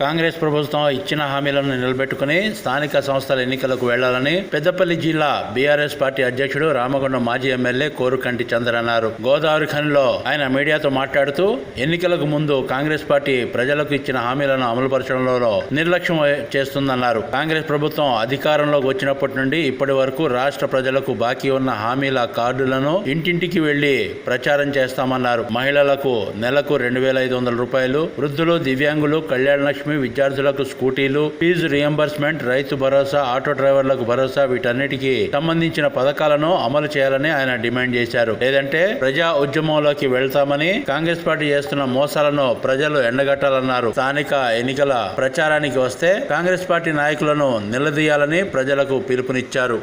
కాంగ్రెస్ ప్రభుత్వం ఇచ్చిన హామీలను నిలబెట్టుకుని స్థానిక సంస్థల ఎన్నికలకు వెళ్ళాలని పెద్దపల్లి జిల్లా బీఆర్ఎస్ పార్టీ అధ్యక్షుడు రామగుండం మాజీ ఎమ్మెల్యే కోరుకంటి చంద్ర అన్నారు. గోదావరి ఖనిలో ఆయన మీడియాతో మాట్లాడుతూ ఎన్నికలకు ముందు కాంగ్రెస్ పార్టీ ప్రజలకు ఇచ్చిన హామీలను అమలుపరచడంలో నిర్లక్ష్యం చేస్తుందన్నారు. కాంగ్రెస్ ప్రభుత్వం అధికారంలోకి వచ్చినప్పటి నుండి ఇప్పటి వరకు రాష్ట్ర ప్రజలకు బాకీ ఉన్న హామీల కార్డులను ఇంటింటికి వెళ్ళి ప్రచారం చేస్తామన్నారు. మహిళలకు నెలకు రెండు వేల ఐదు వందల రూపాయలు వృద్ధులు దివ్యాంగులు కళ్యాణ లక్ష్మి విద్యార్థులకు స్కూటీలు fee reimbursement Rythu Bharosa auto డ్రైవర్లకు భరోసా వీటన్నిటికీ సంబంధించిన పథకాలను అమలు చేయాలని ఆయన డిమాండ్ చేశారు. లేదంటే ప్రజా ఉద్యమంలోకి వెళ్తామని కాంగ్రెస్ పార్టీ చేస్తున్న మోసాలను ప్రజలు ఎండగట్టాలన్నారు. స్థానిక ఎన్నికల ప్రచారానికి వస్తే కాంగ్రెస్ పార్టీ నాయకులను నిలదీయాలని ప్రజలకు పిలుపునిచ్చారు.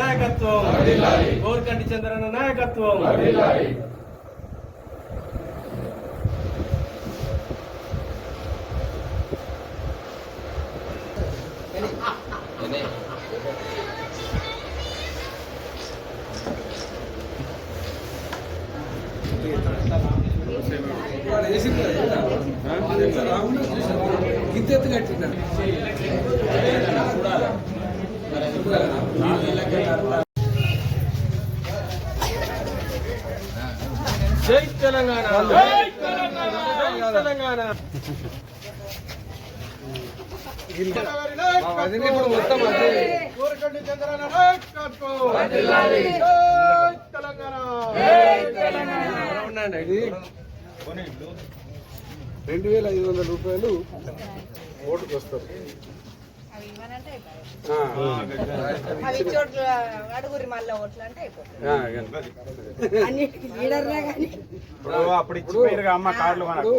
నాయకత్వం కోరికంటి చంద్రన్న నాయకత్వం గిద్దెత్తు కట్టిన జై తెలంగాణ. జై తెలంగాణ. జై తెలంగాణ అదే ఇప్పుడు మొత్తం అదే కోరికంటి చంద్రన్న నాయకత్వం జై తెలంగాణ ఉండండి ఇది రెండు వేల ఐదు వందల రూపాయలు ఓటుకు వస్తారు అప్పుడు ఇచ్చిపోయారుగా అమ్మ కార్డులు మనకు.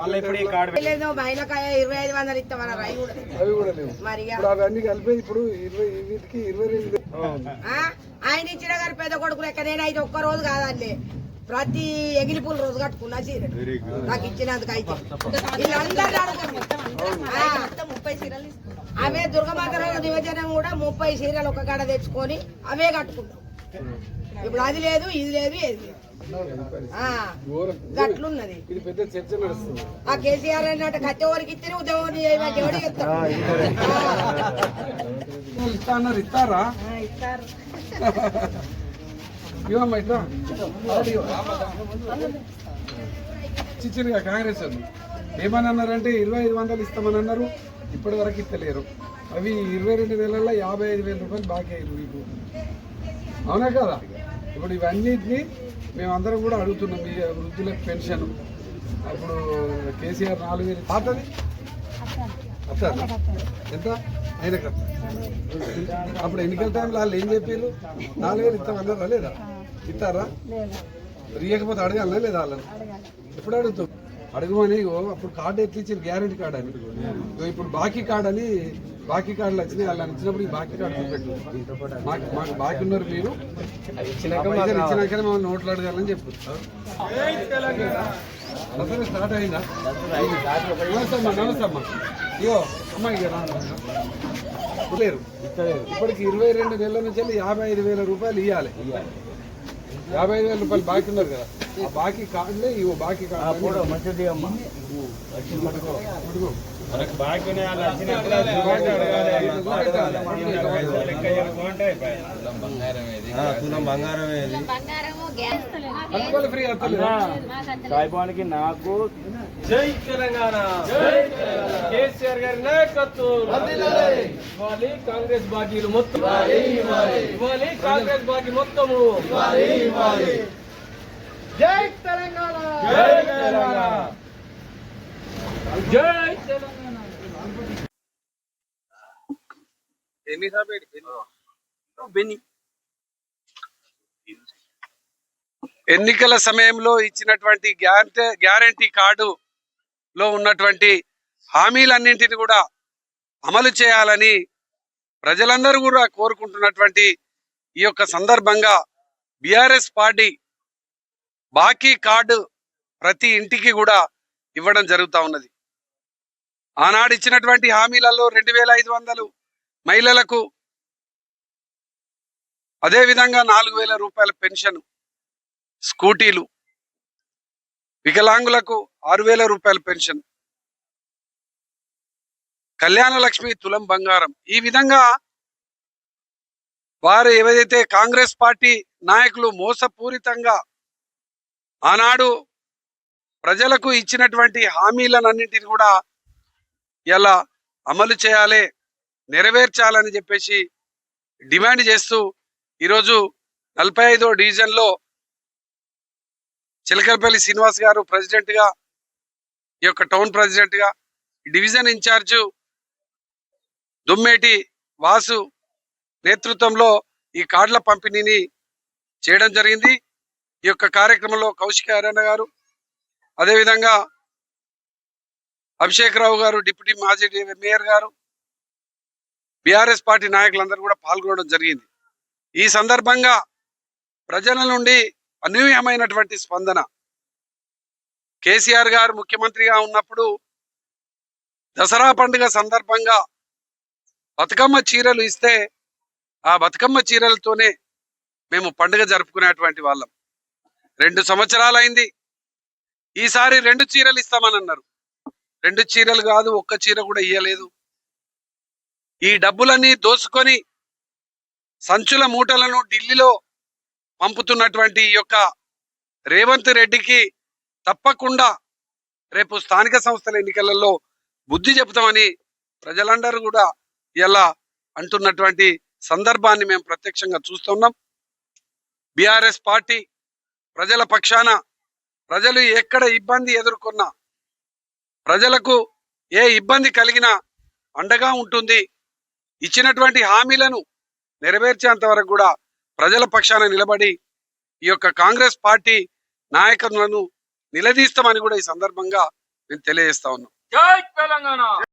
మళ్ళీ ఇప్పుడు ఈ కార్డు లేదు బయలకాయ ఇరవై ఐదు వందలు ఇస్తామన్నారు అవి కూడా అవి కూడా లేవు. ఇప్పుడు అవన్నీ కలిపి ఇప్పుడు ఇరవై వీటికి ఇరవై రెండు ఆ, ఆయన ఇచ్చిన గారి పెద్ద కొడుకు లెక్క నేను అయితే ఒక్క రోజు కాదండి. ప్రతి ఎగిలి పూల రోజు కట్టుకున్నా చీర నాకు ఇచ్చినందుకు అయితే. ముప్పై చీరలు అవే దుర్గమాత నిమజ్జనం కూడా ముప్పై చీరలు ఒక కాడ తెచ్చుకొని అవే కట్టుకున్నాం ఇప్పుడు అది లేదు ఇది లేదు ఏది లేదు. గట్లున్నది. ఇది పెద్ద చర్చ నడుస్తుంది. ఆ కేసీఆర్ అన్నట్టు కత్తి ఎవరికి ఇస్తే ఉద్యోగం చేయమని ఎవరికి ఇస్తారు? వాళ్ళు ఇస్తా అన్నారు ఇస్తారా? ఆ, ఇస్తారు. ఇవ్వమ్మా ఇట్లా. చిచ్చిరిగా కాంగ్రెస్ వాళ్ళు. ఏమని అన్నారంటే ఇరవై ఐదు వందలు ఇస్తామని అన్నారు ఇప్పటి వరకు ఇస్తలేరు. అవి ఇరవై రెండు వేలలో యాభై ఐదు వేల రూపాయలు బాకీ అయ్యారు మీకు అవునా కదా? ఇప్పుడు ఇవన్నిటిని మేమందరం కూడా అడుగుతున్నాం ఈ వృద్ధులకు పెన్షన్. అప్పుడు కేసీఆర్ నాలుగు వేలు. పాతది అత్తాది ఎంత? ఆయన అప్పుడు ఎన్నికల టైంలో వాళ్ళు ఏం చెప్పారు నాలుగు వేలు ఇస్తామన్నారా లేదా? ఇస్తారా? ఇవ్వకపోతే అడగాలనా లేదా వాళ్ళని? ఎప్పుడు అడుగుతాం అడగమని అప్పుడు కార్డు ఎట్లా ఇచ్చారు గ్యారెంటీ కార్డు అని. ఇప్పుడు బాకీ కార్డు అని బాకీ కార్డులు వచ్చినాయి వాళ్ళని ఇచ్చినప్పుడు ఈ బాకీ కార్డు చూపెట్టు. మాకు మాకు బాకీ ఉన్నారు మీరు. ఇచ్చినాకనే మమ్మల్ని నోట్లు అడగాలని చెప్పు. అసలు స్టార్ట్ అయిందా? నమస్తే అమ్మా నమస్తే అమ్మా. ఇగో అమ్మా ఇక రా, రా, రా. లేరు ఇప్పటికి ఇరవై రెండు నెలల నుంచి యాభై ఐదు వేల రూపాయలు ఇవ్వాలి యాభై ఐదు వేల రూపాయలు బాకీ ఉన్నారు కదా. ఆ బాకీ కార్డులే ఇవ్వ బాకీ కార్డు మంచిది అమ్మ. మనకు. ఆ, తులం బంగారం? సాయిబానికి నాకు జై తెలంగాణ. కేసీఆర్ గారి నాయకత్వం. ఇవ్వాలి కాంగ్రెస్ బాకీలు మొత్తం. ఇవ్వాలి కాంగ్రెస్ బాకీ మొత్తము. జై తెలంగాణ. జై తెలంగాణ. జై తెలంగాణ. ఎన్నికల సమయంలో ఇచ్చినటువంటి గ్యారంటీ గ్యారంటీ కార్డు లో ఉన్నటువంటి హామీలన్నింటిని కూడా అమలు చేయాలని ప్రజలందరూ కూడా కోరుకుంటున్నటువంటి ఈ యొక్క సందర్భంగా బీఆర్ఎస్ పార్టీ బాకీ కార్డు ప్రతి ఇంటికి కూడా ఇవ్వడం జరుగుతూ ఉన్నది. ఆనాడు ఇచ్చినటువంటి హామీలలో రెండు వేల ఐదు వందలు మహిళలకు అదేవిధంగా నాలుగు వేల రూపాయల పెన్షన్ స్కూటీలు వికలాంగులకు ఆరు వేల రూపాయల పెన్షన్ కళ్యాణ లక్ష్మి తులం బంగారం. ఈ విధంగా వారు ఏవైతే కాంగ్రెస్ పార్టీ నాయకులు మోసపూరితంగా ఆనాడు ప్రజలకు ఇచ్చినటువంటి హామీలనన్నింటిని కూడా ఇలా అమలు చేయాలి నెరవేర్చాలని చెప్పేసి డిమాండ్ చేస్తూ ఈరోజు నలభై ఐదో డివిజన్లో చిలకలపల్లి శ్రీనివాస్ గారు ప్రెసిడెంట్గా ఈ యొక్క టౌన్ ప్రెసిడెంట్గా డివిజన్ ఇన్ఛార్జ్ దుమ్మేటి వాసు నేతృత్వంలో ఈ కార్డుల పంపిణీని చేయడం జరిగింది. ఈ యొక్క కార్యక్రమంలో కౌశిక హరణ గారు అదేవిధంగా అభిషేక్ రావు గారు డిప్యూటీ మాజీ మేయర్ గారు బీఆర్ఎస్ పార్టీ నాయకులందరూ కూడా పాల్గొనడం జరిగింది. ఈ సందర్భంగా ప్రజల నుండి అనూహ్యమైనటువంటి స్పందన. కేసీఆర్ గారు ముఖ్యమంత్రిగా ఉన్నప్పుడు దసరా పండుగ సందర్భంగా బతుకమ్మ చీరలు ఇస్తే ఆ బతుకమ్మ చీరలతోనే మేము పండుగ జరుపుకునేటువంటి వాళ్ళం. రెండు సంవత్సరాలైంది. ఈసారి రెండు చీరలు ఇస్తామని అన్నారు రెండు చీరలు కాదు ఒక్క చీర కూడా ఇయ్యలేదు. ఈ డబ్బులన్నీ దోసుకొని సంచుల మూటలను ఢిల్లీలో పంపుతున్నటువంటి ఈ యొక్క రేవంత్ రెడ్డికి తప్పకుండా రేపు స్థానిక సంస్థల ఎన్నికలలో బుద్ధి చెబుతామని ప్రజలందరూ కూడా ఇలా అంటున్నటువంటి సందర్భాన్ని మేము ప్రత్యక్షంగా చూస్తున్నాం బీఆర్ఎస్ పార్టీ ప్రజల పక్షాన ప్రజలు ఎక్కడ ఇబ్బంది ఎదుర్కొన్నా ప్రజలకు ఏ ఇబ్బంది కలిగినా అండగా ఉంటుంది. ఇచ్చినటువంటి హామీలను నెరవేర్చేంత వరకు కూడా ప్రజల పక్షాన నిలబడి ఈ యొక్క కాంగ్రెస్ పార్టీ నాయకులను నిలదీస్తామని కూడా ఈ సందర్భంగా నేను తెలియజేస్తా ఉన్నాను